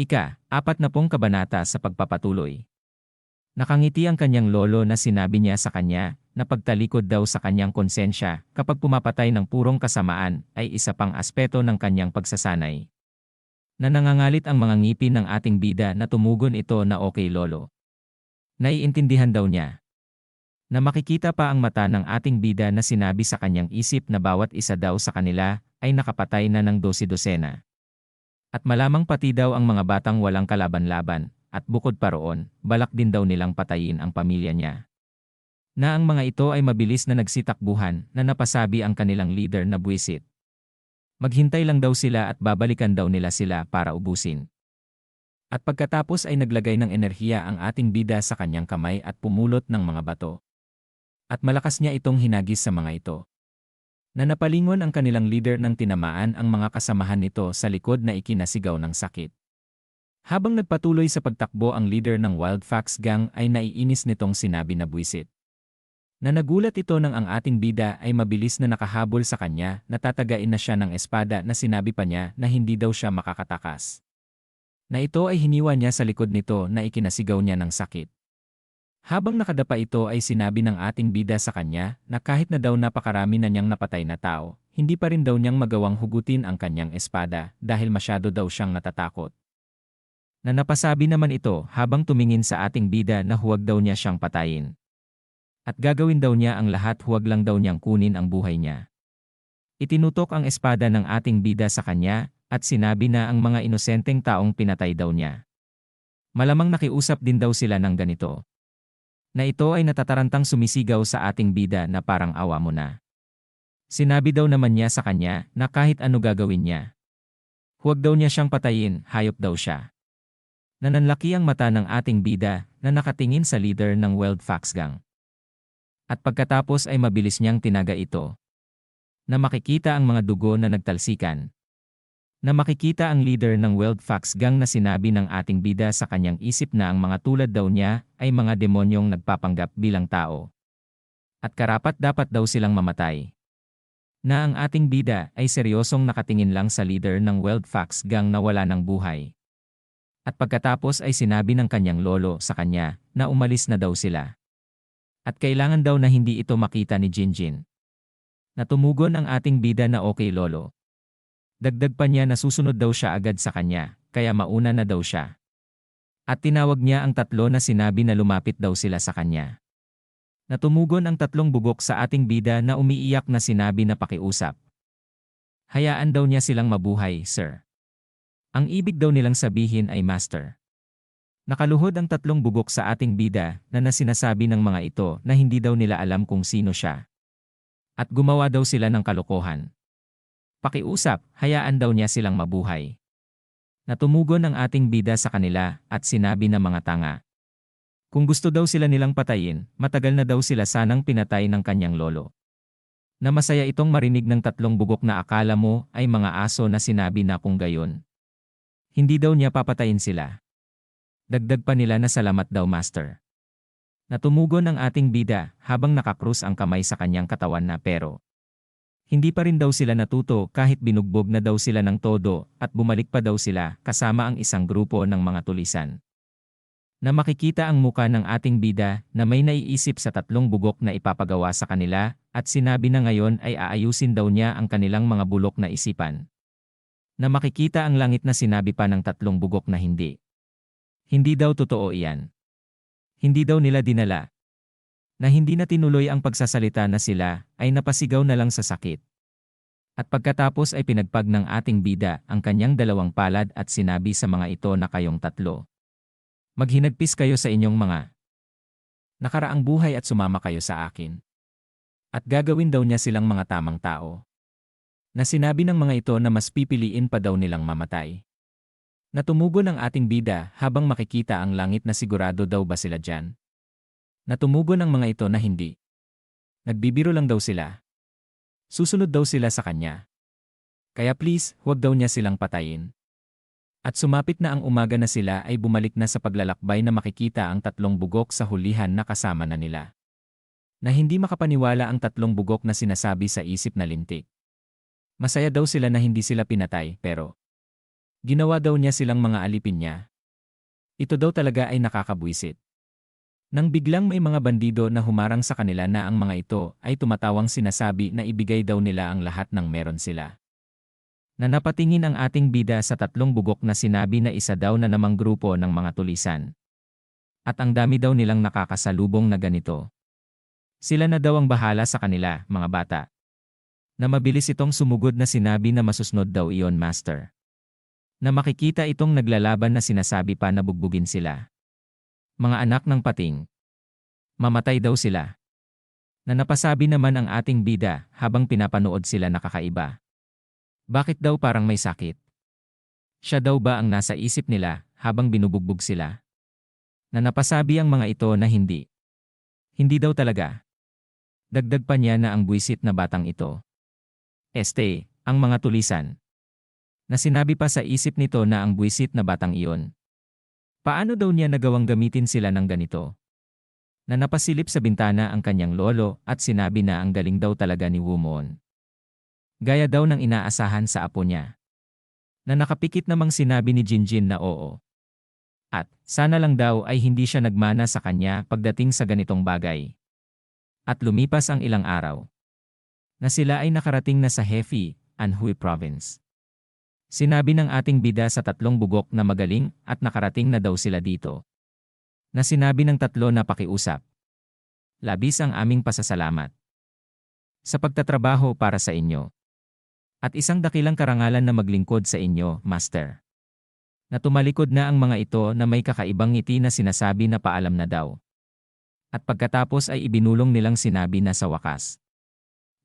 Ika, apat na pong kabanata sa pagpapatuloy. Nakangiti ang kanyang lolo na sinabi niya sa kanya na pagtalikod daw sa kanyang konsensya kapag pumapatay ng purong kasamaan ay isa pang aspeto ng kanyang pagsasanay. Na nangangalit ang mga ngipin ng ating bida na tumugon ito na okay lolo. Naiintindihan daw niya. Na makikita pa ang mata ng ating bida na sinabi sa kanyang isip na bawat isa daw sa kanila ay nakapatay na ng dosi-dosena. At malamang pati daw ang mga batang walang kalaban-laban, at bukod pa roon, balak din daw nilang patayin ang pamilya niya. Na ang mga ito ay mabilis na nagsitakbuhan na napasabi ang kanilang leader na buwisit. Maghintay lang daw sila at babalikan daw nila sila para ubusin. At pagkatapos ay naglagay ng enerhiya ang ating bida sa kanyang kamay at pumulot ng mga bato. At malakas niya itong hinagis sa mga ito. Na napalingon ang kanilang leader ng tinamaan ang mga kasamahan nito sa likod na ikinasigaw ng sakit. Habang nagpatuloy sa pagtakbo ang leader ng Wild Fox Gang ay naiinis nitong sinabi na buwisit. Na nagulat ito nang ang ating bida ay mabilis na nakahabol sa kanya na tatagain na siya ng espada na sinabi pa niya na hindi daw siya makakatakas. Na ito ay hiniwa niya sa likod nito na ikinasigaw niya ng sakit. Habang nakadapa ito ay sinabi ng ating bida sa kanya na kahit na daw napakarami na niyang napatay na tao, hindi pa rin daw niyang magawang hugutin ang kanyang espada dahil masyado daw siyang natatakot. Na napasabi naman ito habang tumingin sa ating bida na huwag daw niya siyang patayin. At gagawin daw niya ang lahat huwag lang daw niyang kunin ang buhay niya. Itinutok ang espada ng ating bida sa kanya at sinabi na ang mga inosenteng taong pinatay daw niya. Malamang nakiusap din daw sila ng ganito. Na ito ay natatarantang sumisigaw sa ating bida na parang awa mo na. Sinabi daw naman niya sa kanya na kahit ano gagawin niya. Huwag daw niya siyang patayin, hayop daw siya. Nananlaki ang mata ng ating bida na nakatingin sa leader ng Wild Fox Gang. At pagkatapos ay mabilis niyang tinaga ito. Na makikita ang mga dugo na nagtalsikan. Na makikita ang leader ng Wild Fox Gang na sinabi ng ating bida sa kanyang isip na ang mga tulad daw niya ay mga demonyong nagpapanggap bilang tao. At karapat dapat daw silang mamatay. Na ang ating bida ay seryosong nakatingin lang sa leader ng Wild Fox Gang na wala ng buhay. At pagkatapos ay sinabi ng kanyang lolo sa kanya na umalis na daw sila. At kailangan daw na hindi ito makita ni Jinjin. Natumugon ang ating bida na okay lolo. Dagdag pa niya na susunod daw siya agad sa kanya, kaya mauna na daw siya. At tinawag niya ang tatlo na sinabi na lumapit daw sila sa kanya. Natumugon ang tatlong bugok sa ating bida na umiiyak na sinabi na pakiusap. Hayaan daw niya silang mabuhay, sir. Ang ibig daw nilang sabihin ay master. Nakaluhod ang tatlong bugok sa ating bida na nasinasabi ng mga ito na hindi daw nila alam kung sino siya. At gumawa daw sila ng kalokohan. Pakiusap, hayaan daw niya silang mabuhay. Natumugon ang ating bida sa kanila at sinabi ng mga tanga. Kung gusto daw sila nilang patayin, matagal na daw sila sanang pinatay ng kanyang lolo. Na masaya itong marinig ng tatlong bugok na akala mo ay mga aso na sinabi na kung gayon. Hindi daw niya papatayin sila. Dagdag pa nila na salamat daw master. Natumugon ang ating bida habang nakakrus ang kamay sa kanyang katawan na pero. Hindi pa rin daw sila natuto kahit binugbog na daw sila ng todo at bumalik pa daw sila kasama ang isang grupo ng mga tulisan. Na makikita ang muka ng ating bida na may naiisip sa tatlong bugok na ipapagawa sa kanila at sinabi na ngayon ay aayusin daw niya ang kanilang mga bulok na isipan. Na makikita ang langit na sinabi pa ng tatlong bugok na hindi. Hindi daw totoo iyan. Hindi daw nila dinala. Na hindi na tinuloy ang pagsasalita na sila ay napasigaw na lang sa sakit. At pagkatapos ay pinagpag ng ating bida ang kanyang dalawang palad at sinabi sa mga ito na kayong tatlo. Maghinagpis kayo sa inyong mga nakaraang buhay at sumama kayo sa akin. At gagawin daw niya silang mga tamang tao. Na sinabi ng mga ito na mas pipiliin pa daw nilang mamatay. Natumugo ng ating bida habang makikita ang langit na sigurado daw ba sila dyan. Natumugo ng mga ito na hindi. Nagbibiro lang daw sila. Susunod daw sila sa kanya. Kaya please, huwag daw niya silang patayin. At sumapit na ang umaga na sila ay bumalik na sa paglalakbay na makikita ang tatlong bugok sa hulihan na kasama na nila. Na hindi makapaniwala ang tatlong bugok na sinasabi sa isip na lintik. Masaya daw sila na hindi sila pinatay pero Ginawa daw niya silang mga alipin niya. Ito daw talaga ay nakakabwisit. Nang biglang may mga bandido na humarang sa kanila na ang mga ito ay tumatawang sinasabi na ibigay daw nila ang lahat ng meron sila. Na napatingin ang ating bida sa tatlong bugok na sinabi na isa daw na namang grupo ng mga tulisan. At ang dami daw nilang nakakasalubong na ganito. Sila na daw ang bahala sa kanila, mga bata. Na mabilis itong sumugod na sinabi na masusnod daw iyon, Master. Na makikita itong naglalaban na sinasabi pa na bugbugin sila. Mga anak ng pating. Mamatay daw sila. Na napasabi naman ang ating bida habang pinapanood sila nakakaiba. Bakit daw parang may sakit? Siya daw ba ang nasa isip nila habang binubugbog sila? Na napasabi ang mga ito na hindi. Hindi daw talaga. Dagdag pa niya na ang buwisit na batang ito. Este, ang mga tulisan. Na sinabi pa sa isip nito na ang buwisit na batang iyon. Paano daw niya nagawang gamitin sila ng ganito? Na napasilip sa bintana ang kanyang lolo at sinabi na ang galing daw talaga ni Wumon. Gaya daw ng inaasahan sa apo niya. Na nakapikit namang sinabi ni Jinjin na oo. At sana lang daw ay hindi siya nagmana sa kanya pagdating sa ganitong bagay. At lumipas ang ilang araw. Na sila ay nakarating na sa Hefi, Anhui Province. Sinabi ng ating bida sa tatlong bugok na magaling at nakarating na daw sila dito. Na sinabi ng tatlo na pakiusap. Labis ang aming pasasalamat. Sa pagtatrabaho para sa inyo. At isang dakilang karangalan na maglingkod sa inyo, Master. Na tumalikod na ang mga ito na may kakaibang ngiti na sinasabi na paalam na daw. At pagkatapos ay ibinulong nilang sinabi na sa wakas.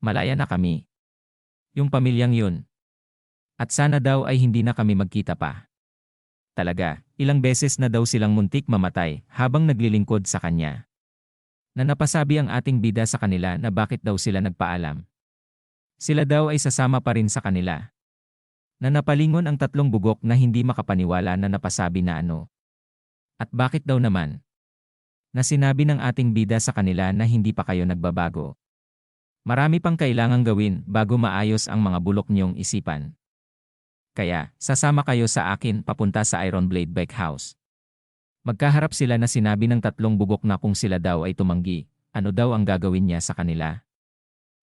Malaya na kami. Yung pamilyang yun, at sana daw ay hindi na kami magkita pa. Talaga, ilang beses na daw silang muntik mamatay habang naglilingkod sa kanya. Na napasabi ang ating bida sa kanila na bakit daw sila nagpaalam. Sila daw ay sasama pa rin sa kanila. Na napalingon ang tatlong bugok na hindi makapaniwala na napasabi na ano. At bakit daw naman? Na sinabi ng ating bida sa kanila na hindi pa kayo nagbabago. Marami pang kailangang gawin bago maayos ang mga bulok niyong isipan. Kaya, sasama kayo sa akin papunta sa Iron Blade Bike House. Magkaharap sila na sinabi ng tatlong bugok na kung sila daw ay tumanggi, ano daw ang gagawin niya sa kanila.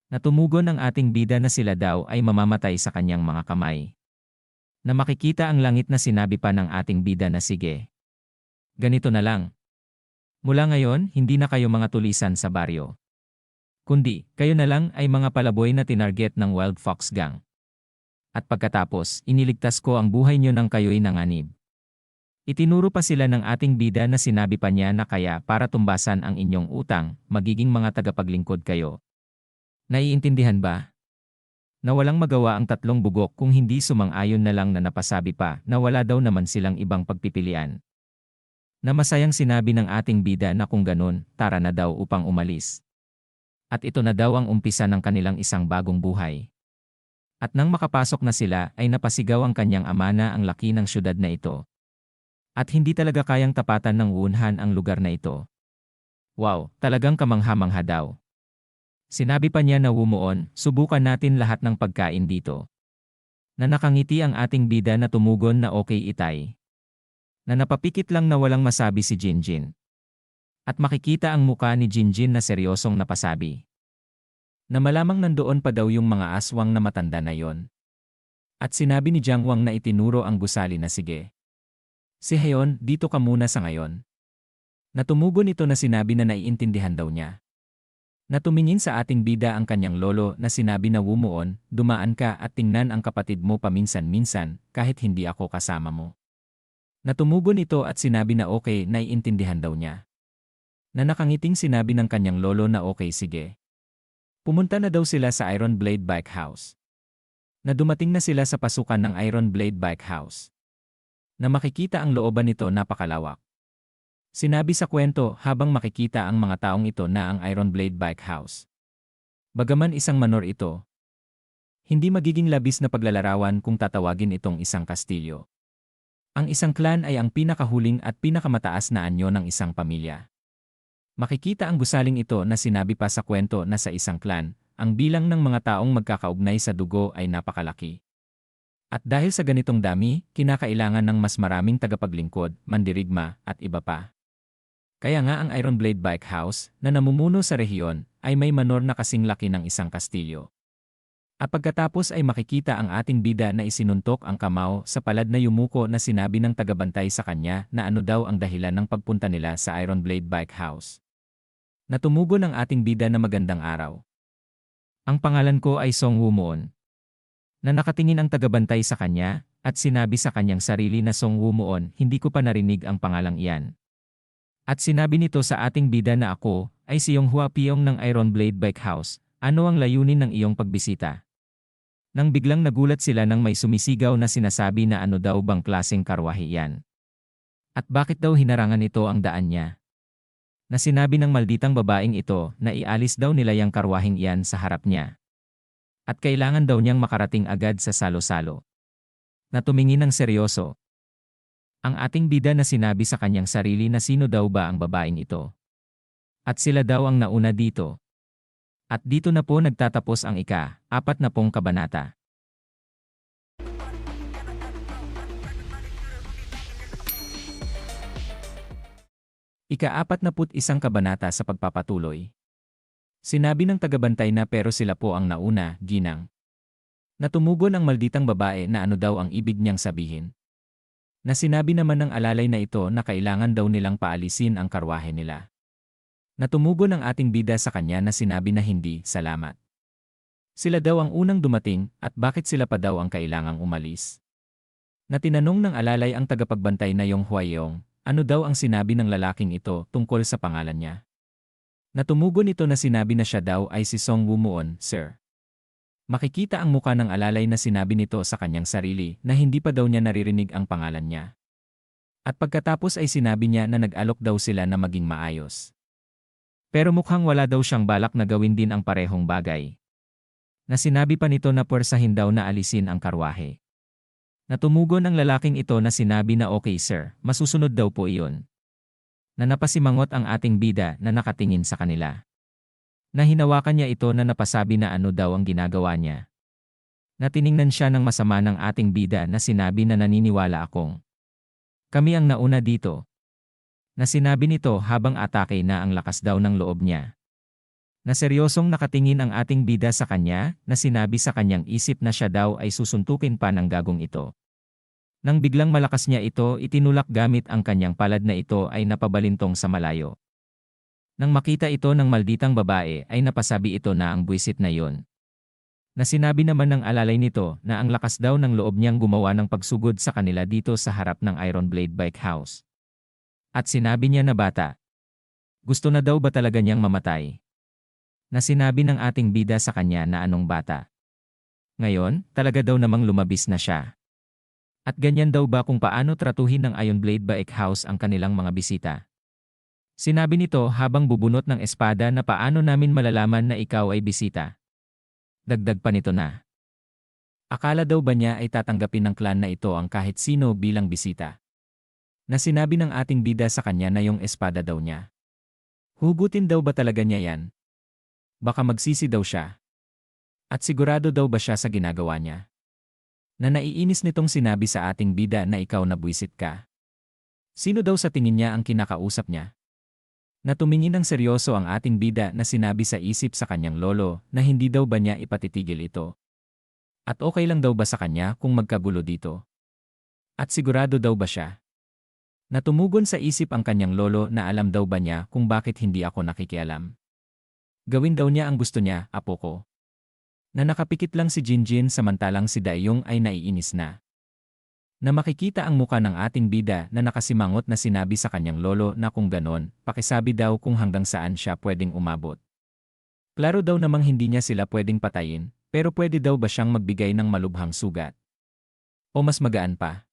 Natumugon ang ating bida na sila daw ay mamamatay sa kanyang mga kamay. Na makikita ang langit na sinabi pa ng ating bida na sige. Ganito na lang. Mula ngayon, hindi na kayo mga tulisan sa baryo. Kundi, kayo na lang ay mga palaboy na tinarget ng Wild Fox Gang at pagkatapos, iniligtas ko ang buhay niyo ng kayo'y nanganib. Itinuro pa sila ng ating bida na sinabi pa niya na kaya para tumbasan ang inyong utang, magiging mga tagapaglingkod kayo. Naiintindihan ba? Na walang magawa ang tatlong bugok kung hindi sumang-ayon na lang na napasabi pa na wala daw naman silang ibang pagpipilian. Na masayang sinabi ng ating bida na kung ganun, tara na daw upang umalis. At ito na daw ang umpisa ng kanilang isang bagong buhay. At nang makapasok na sila ay napasigaw ang kanyang ama na ang laki ng syudad na ito. At hindi talaga kayang tapatan ng Wunhan ang lugar na ito. Wow, talagang kamangha-mangha daw. Sinabi pa niya na wumuon, subukan natin lahat ng pagkain dito. Na nakangiti ang ating bida na tumugon na okay itay. Na napapikit lang na walang masabi si Jinjin. At makikita ang muka ni Jinjin na seryosong napasabi na malamang nandoon pa daw yung mga aswang na matanda na yon. At sinabi ni Jiang Wang na itinuro ang gusali na sige. Si Heon, dito ka muna sa ngayon. Natumugon ito na sinabi na naiintindihan daw niya. Natumingin sa ating bida ang kanyang lolo na sinabi na wumuon, dumaan ka at tingnan ang kapatid mo paminsan-minsan kahit hindi ako kasama mo. Natumugon ito at sinabi na okay naiintindihan daw niya. Na nakangiting sinabi ng kanyang lolo na okay sige. Pumunta na daw sila sa Iron Blade Bike House. Na dumating na sila sa pasukan ng Iron Blade Bike House. Na makikita ang looban nito napakalawak. Sinabi sa kwento habang makikita ang mga taong ito na ang Iron Blade Bike House. Bagaman isang manor ito, hindi magiging labis na paglalarawan kung tatawagin itong isang kastilyo. Ang isang clan ay ang pinakahuling at pinakamataas na anyo ng isang pamilya. Makikita ang gusaling ito na sinabi pa sa kwento na sa isang clan, ang bilang ng mga taong magkakaugnay sa dugo ay napakalaki. At dahil sa ganitong dami, kinakailangan ng mas maraming tagapaglingkod, mandirigma, at iba pa. Kaya nga ang Iron Blade Bike House, na namumuno sa rehiyon, ay may manor na kasing laki ng isang kastilyo. At pagkatapos ay makikita ang ating bida na isinuntok ang kamao sa palad na yumuko na sinabi ng tagabantay sa kanya na ano daw ang dahilan ng pagpunta nila sa Iron Blade Bike House. Natumugo ng ating bida na magandang araw. Ang pangalan ko ay Song Wumuon. Na nakatingin ang tagabantay sa kanya, at sinabi sa kanyang sarili na Song Wumuon, hindi ko pa narinig ang pangalang iyan. At sinabi nito sa ating bida na ako, ay si Yong Hua Piong ng Iron Blade Bike House, ano ang layunin ng iyong pagbisita? Nang biglang nagulat sila nang may sumisigaw na sinasabi na ano daw bang klaseng karwahe yan. At bakit daw hinarangan ito ang daan niya? Na sinabi ng malditang babaeng ito na ialis daw nila yung karwaheng iyan sa harap niya. At kailangan daw niyang makarating agad sa salo-salo. Na ng seryoso. Ang ating bida na sinabi sa kanyang sarili na sino daw ba ang babaeng ito. At sila daw ang nauna dito. At dito na po nagtatapos ang ika, apat na pong kabanata. Ika-apat na put isang kabanata sa pagpapatuloy. Sinabi ng tagabantay na pero sila po ang nauna, ginang. Natumugon ang malditang babae na ano daw ang ibig niyang sabihin. Na sinabi naman ng alalay na ito na kailangan daw nilang paalisin ang karwahe nila. Natumugo ng ating bida sa kanya na sinabi na hindi, salamat. Sila daw ang unang dumating at bakit sila pa daw ang kailangang umalis. Na tinanong ng alalay ang tagapagbantay na Yong Huayong, ano daw ang sinabi ng lalaking ito tungkol sa pangalan niya. Natumugo nito na sinabi na siya daw ay si Song Wumuon, sir. Makikita ang muka ng alalay na sinabi nito sa kanyang sarili na hindi pa daw niya naririnig ang pangalan niya. At pagkatapos ay sinabi niya na nag-alok daw sila na maging maayos. Pero mukhang wala daw siyang balak na gawin din ang parehong bagay. Na sinabi pa nito na pwersahin daw na alisin ang karwahe. Natumugon ang lalaking ito na sinabi na okay sir, masusunod daw po iyon. Na napasimangot ang ating bida na nakatingin sa kanila. Na hinawakan niya ito na napasabi na ano daw ang ginagawa niya. Na tiningnan siya ng masama ng ating bida na sinabi na naniniwala akong. Kami ang nauna dito, na sinabi nito habang atake na ang lakas daw ng loob niya. Na seryosong nakatingin ang ating bida sa kanya, na sinabi sa kanyang isip na siya daw ay susuntukin pa ng gagong ito. Nang biglang malakas niya ito, itinulak gamit ang kanyang palad na ito ay napabalintong sa malayo. Nang makita ito ng malditang babae ay napasabi ito na ang buwisit na yon. Na sinabi naman ng alalay nito na ang lakas daw ng loob niyang gumawa ng pagsugod sa kanila dito sa harap ng Iron Blade Bike House. At sinabi niya na bata. Gusto na daw ba talaga niyang mamatay? Na sinabi ng ating bida sa kanya na anong bata. Ngayon, talaga daw namang lumabis na siya. At ganyan daw ba kung paano tratuhin ng Iron Blade House ang kanilang mga bisita? Sinabi nito habang bubunot ng espada na paano namin malalaman na ikaw ay bisita. Dagdag pa nito na. Akala daw ba niya ay tatanggapin ng clan na ito ang kahit sino bilang bisita? na sinabi ng ating bida sa kanya na yung espada daw niya. Hugutin daw ba talaga niya yan? Baka magsisi daw siya. At sigurado daw ba siya sa ginagawa niya? Na naiinis nitong sinabi sa ating bida na ikaw na buwisit ka. Sino daw sa tingin niya ang kinakausap niya? Na tumingin ng seryoso ang ating bida na sinabi sa isip sa kanyang lolo na hindi daw ba niya ipatitigil ito. At okay lang daw ba sa kanya kung magkagulo dito? At sigurado daw ba siya? Natumugon sa isip ang kanyang lolo na alam daw ba niya kung bakit hindi ako nakikialam. Gawin daw niya ang gusto niya, apo ko. Na nakapikit lang si Jinjin samantalang si Dayong ay naiinis na. Na makikita ang muka ng ating bida na nakasimangot na sinabi sa kanyang lolo na kung ganon, pakisabi daw kung hanggang saan siya pwedeng umabot. Klaro daw namang hindi niya sila pwedeng patayin, pero pwede daw ba siyang magbigay ng malubhang sugat? O mas magaan pa?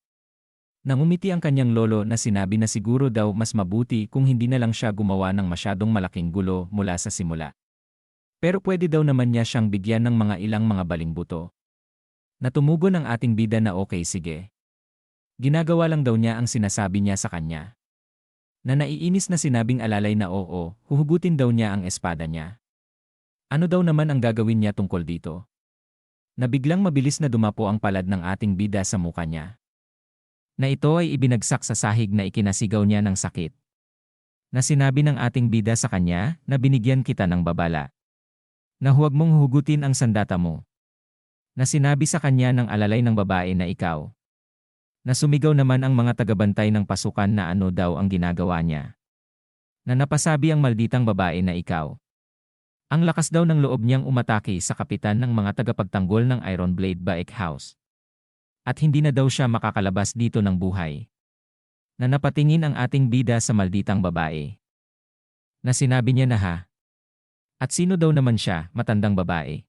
Nangumiti ang kanyang lolo na sinabi na siguro daw mas mabuti kung hindi na lang siya gumawa ng masyadong malaking gulo mula sa simula. Pero pwede daw naman niya siyang bigyan ng mga ilang mga balingbuto. Natumugo ng ating bida na okay sige. Ginagawa lang daw niya ang sinasabi niya sa kanya. Na naiinis na sinabing alalay na oo, huhugutin daw niya ang espada niya. Ano daw naman ang gagawin niya tungkol dito? Na biglang mabilis na dumapo ang palad ng ating bida sa muka niya. Na ito ay ibinagsak sa sahig na ikinasigaw niya ng sakit. Na sinabi ng ating bida sa kanya na binigyan kita ng babala. Na huwag mong hugutin ang sandata mo. Na sinabi sa kanya ng alalay ng babae na ikaw. Na sumigaw naman ang mga tagabantay ng pasukan na ano daw ang ginagawa niya. Na napasabi ang malditang babae na ikaw. Ang lakas daw ng loob niyang umatake sa kapitan ng mga tagapagtanggol ng Iron Blade Bike House. At hindi na daw siya makakalabas dito ng buhay. Na napatingin ang ating bida sa malditang babae. Na sinabi niya na ha. At sino daw naman siya, matandang babae.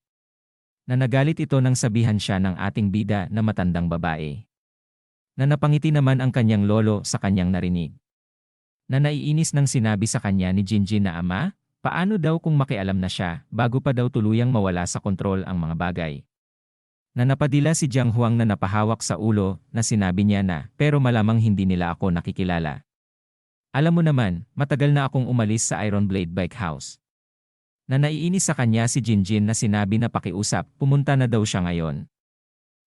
Na nagalit ito nang sabihan siya ng ating bida na matandang babae. Na napangiti naman ang kanyang lolo sa kanyang narinig. Na naiinis nang sinabi sa kanya ni Jinjin na ama, Paano daw kung makialam na siya, bago pa daw tuluyang mawala sa kontrol ang mga bagay? Na napadila si Jiang Huang na napahawak sa ulo, na sinabi niya na, pero malamang hindi nila ako nakikilala. Alam mo naman, matagal na akong umalis sa Iron Blade Bike House. Na naiinis sa kanya si Jinjin na sinabi na pakiusap, pumunta na daw siya ngayon.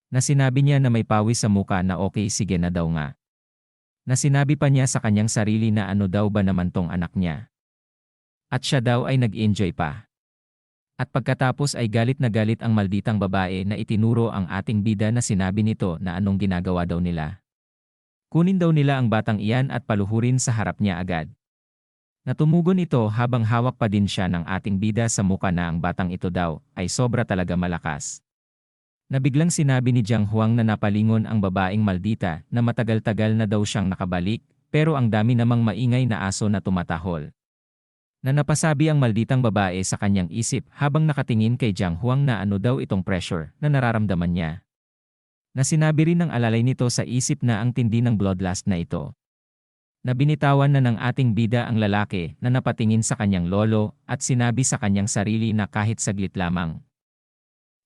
Na sinabi niya na may pawis sa muka na okay sige na daw nga. Na sinabi pa niya sa kanyang sarili na ano daw ba naman tong anak niya. At siya daw ay nag-enjoy pa. At pagkatapos ay galit na galit ang malditang babae na itinuro ang ating bida na sinabi nito na anong ginagawa daw nila. Kunin daw nila ang batang iyan at paluhurin sa harap niya agad. Natumugon ito habang hawak pa din siya ng ating bida sa muka na ang batang ito daw ay sobra talaga malakas. Nabiglang sinabi ni Jiang Huang na napalingon ang babaeng maldita na matagal-tagal na daw siyang nakabalik pero ang dami namang maingay na aso na tumatahol na napasabi ang malditang babae sa kanyang isip habang nakatingin kay Jiang Huang na ano daw itong pressure na nararamdaman niya. Na sinabi rin ng alalay nito sa isip na ang tindi ng bloodlust na ito. Na binitawan na ng ating bida ang lalaki na napatingin sa kanyang lolo at sinabi sa kanyang sarili na kahit saglit lamang.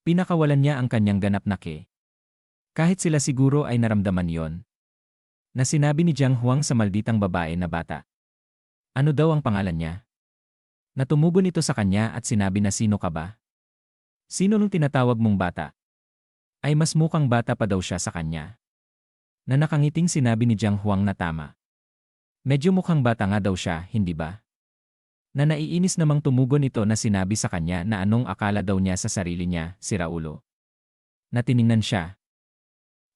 Pinakawalan niya ang kanyang ganap na ke. Kahit sila siguro ay naramdaman yon. Na sinabi ni Jiang Huang sa malditang babae na bata. Ano daw ang pangalan niya? Natumugon ito sa kanya at sinabi na sino ka ba? Sino nung tinatawag mong bata? Ay mas mukhang bata pa daw siya sa kanya. Na nakangiting sinabi ni Jiang Huang na tama. Medyo mukhang bata nga daw siya, hindi ba? Na naiinis namang tumugon ito na sinabi sa kanya na anong akala daw niya sa sarili niya, si Raulo. Na tiningnan siya.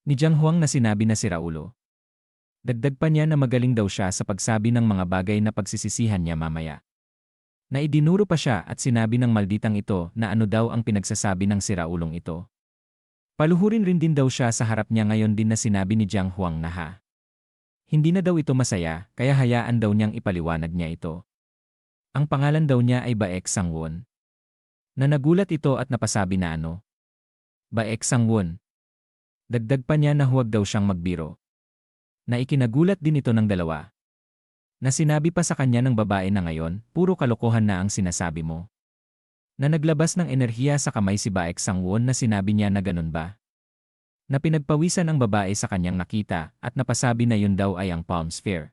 Ni Jiang Huang na sinabi na si Raulo. Dagdag pa niya na magaling daw siya sa pagsabi ng mga bagay na pagsisisihan niya mamaya. Na idinuro pa siya at sinabi ng malditang ito na ano daw ang pinagsasabi ng siraulong ito. Paluhurin rin din daw siya sa harap niya ngayon din na sinabi ni Jiang Huang na ha. Hindi na daw ito masaya, kaya hayaan daw niyang ipaliwanag niya ito. Ang pangalan daw niya ay Baek Sangwon. Na nagulat ito at napasabi na ano. Baek Sangwon. Dagdag pa niya na huwag daw siyang magbiro. Na ikinagulat din ito ng dalawa na sinabi pa sa kanya ng babae na ngayon, puro kalokohan na ang sinasabi mo. Na naglabas ng enerhiya sa kamay si Baek Sangwon na sinabi niya na ganun ba? Na pinagpawisan ang babae sa kanyang nakita at napasabi na yun daw ay ang palm sphere.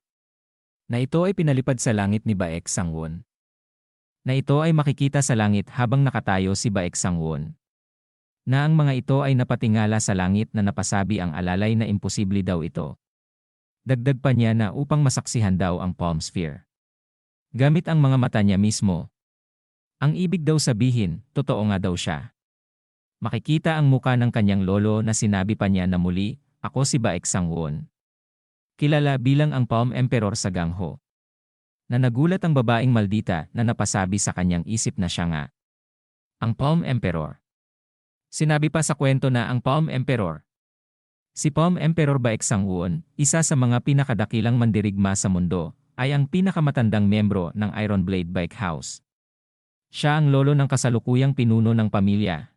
Na ito ay pinalipad sa langit ni Baek Sangwon. Na ito ay makikita sa langit habang nakatayo si Baek Sangwon. Na ang mga ito ay napatingala sa langit na napasabi ang alalay na imposible daw ito. Dagdag pa niya na upang masaksihan daw ang palm sphere. Gamit ang mga mata niya mismo. Ang ibig daw sabihin, totoo nga daw siya. Makikita ang muka ng kanyang lolo na sinabi pa niya na muli, ako si Baek Sangwon. Kilala bilang ang Palm Emperor sa Gangho. Na nagulat ang babaeng maldita na napasabi sa kanyang isip na siya nga. Ang Palm Emperor. Sinabi pa sa kwento na ang Palm Emperor Si Palm Emperor Baek Sangwon, isa sa mga pinakadakilang mandirigma sa mundo, ay ang pinakamatandang miyembro ng Iron Blade Bike House. Siya ang lolo ng kasalukuyang pinuno ng pamilya.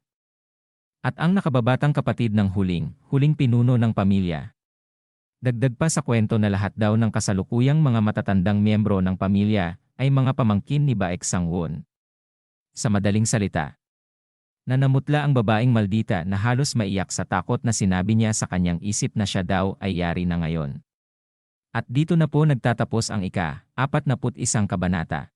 At ang nakababatang kapatid ng huling, huling pinuno ng pamilya. Dagdag pa sa kwento na lahat daw ng kasalukuyang mga matatandang miyembro ng pamilya ay mga pamangkin ni Baek Sangwon. Sa madaling salita, na namutla ang babaeng maldita na halos maiyak sa takot na sinabi niya sa kanyang isip na siya daw ay yari na ngayon. At dito na po nagtatapos ang ika, 41 kabanata.